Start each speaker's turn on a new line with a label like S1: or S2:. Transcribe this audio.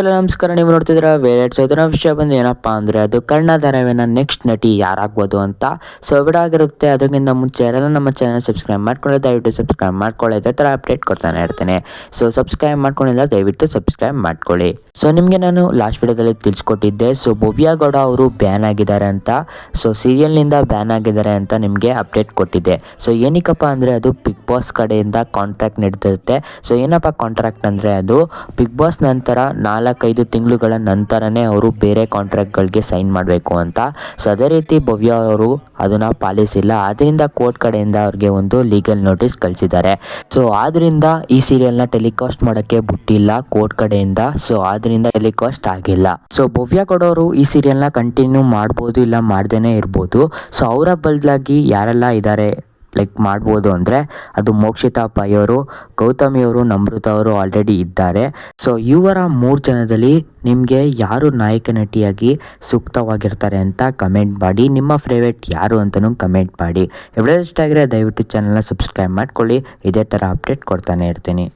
S1: ಎಲ್ಲ ನಮಸ್ಕಾರ, ನೀವು ನೋಡ್ತಿದ್ರ ವೇಳೆಟ್ ಸೊ ಇದರ ವಿಷಯ ಬಂದು ಏನಪ್ಪ ಅಂದರೆ ಅದು ಕರ್ಣ ನೆಕ್ಸ್ಟ್ ನಟಿ ಯಾರಾಗ್ಬೋದು ಅಂತ. ಸೊ ವಿಡ ಆಗಿರುತ್ತೆ, ಅದಕ್ಕಿಂತ ಮುಂಚೆ ಎಲ್ಲ ನಮ್ಮ ಚಾನಲ್ ಸಬ್ಸ್ಕ್ರೈಬ್ ಮಾಡ್ಕೊಳ್ಳಿ, ದಯವಿಟ್ಟು ಸಬ್ಸ್ಕ್ರೈಬ್ ಮಾಡ್ಕೊಳ್ಳಿ, ಇದೇ ಥರ ಅಪ್ಡೇಟ್ ಕೊಡ್ತಾನೆ ಇರ್ತೇನೆ. ಸೊ ಸಬ್ಸ್ಕ್ರೈಬ್ ಮಾಡ್ಕೊಂಡಿಲ್ಲ, ದಯವಿಟ್ಟು ಸಬ್ಸ್ಕ್ರೈಬ್ ಮಾಡ್ಕೊಳ್ಳಿ. ಸೊ ನಿಮಗೆ ನಾನು ಲಾಸ್ಟ್ ವಿಡಿಯೋದಲ್ಲಿ ತಿಳಿಸ್ಕೊಟ್ಟಿದ್ದೆ ಸೊ ಭವ್ಯ ಗೌಡ ಅವರು ಬ್ಯಾನ್ ಆಗಿದ್ದಾರೆ ಅಂತ. ಸೊ ಸೀರಿಯಲ್ನಿಂದ ಬ್ಯಾನ್ ಆಗಿದ್ದಾರೆ ಅಂತ ನಿಮಗೆ ಅಪ್ಡೇಟ್ ಕೊಟ್ಟಿದ್ದೆ. ಸೊ ಏನಕ್ಕಪ್ಪ ಅಂದರೆ ಅದು ಬಿಗ್ ಬಾಸ್ ಕಡೆಯಿಂದ ಕಾಂಟ್ರಾಕ್ಟ್ ನಡೆದಿರುತ್ತೆ ಸೊ ಏನಪ್ಪ ಕಾಂಟ್ರಾಕ್ಟ್ ಅಂದರೆ ಅದು ಬಿಗ್ ಬಾಸ್ ನಂತರ ನಾಲ್ಕೈದು ತಿಂಗಳುಗಳ ನಂತರನೇ ಅವರು ಬೇರೆ ಕಾಂಟ್ರಾಕ್ಟ್ಗಳಿಗೆ ಸೈನ್ ಮಾಡಬೇಕು ಅಂತ. ಸೊ, ಅದೇ ರೀತಿ ಭವ್ಯ ಅವರು ಅದನ್ನು ಪಾಲಿಸಿಲ್ಲ ಆದ್ದರಿಂದ ಕೋರ್ಟ್ ಕಡೆಯಿಂದ ಅವ್ರಿಗೆ ಒಂದು ಲೀಗಲ್ ನೋಟಿಸ್ ಕಳಿಸಿದ್ದಾರೆ. ಸೊ ಆದ್ದರಿಂದ ಈ ಸೀರಿಯಲ್ನ ಟೆಲಿಕಾಸ್ಟ್ ಮಾಡೋಕ್ಕೆ ಬಿಟ್ಟಿಲ್ಲ ಕೋರ್ಟ್ ಕಡೆಯಿಂದ. ಸೊ ಆದ್ದರಿಂದ ಟೆಲಿಕಾಸ್ಟ್ ಆಗಿಲ್ಲ. ಸೊ, ಭವ್ಯ ಕೊಡೋರು ಈ ಸೀರಿಯಲ್ನ ಕಂಟಿನ್ಯೂ ಮಾಡ್ಬೋದು ಇಲ್ಲ ಮಾಡ್ದೇನೆ ಇರ್ಬೋದು. ಸೊ, ಅವರ ಬದಲಾಗಿ ಯಾರೆಲ್ಲ ಇದ್ದಾರೆ ಲೈಕ್ ಮಾಡ್ಬೋದು ಅಂದರೆ ಅದು ಮೋಕ್ಷಿತಾ ಪೈ ಅವರು ಗೌತಮಿಯವರು ನಮೃತ ಅವರು ಆಲ್ರೆಡಿ ಇದ್ದಾರೆ. ಸೊ ಇವರ ಮೂರು ಜನದಲ್ಲಿ ನಿಮಗೆ ಯಾರು ನಾಯಕ ನಟಿಯಾಗಿ ಸೂಕ್ತವಾಗಿರ್ತಾರೆ ಅಂತ ಕಮೆಂಟ್ ಮಾಡಿ. ನಿಮ್ಮ ಫೇವ್ರೇಟ್ ಯಾರು ಅಂತಲೂ ಕಮೆಂಟ್ ಮಾಡಿ. ಎವರೆಸ್ಟ್ ಆಗಿದ್ರೆ ದಯವಿಟ್ಟು ಚಾನಲ್ನ ಸಬ್ಸ್ಕ್ರೈಬ್ ಮಾಡ್ಕೊಳ್ಳಿ. ಇದೇ ಥರ ಅಪ್ಡೇಟ್ ಕೊಡ್ತಾನೆ ಇರ್ತೀನಿ.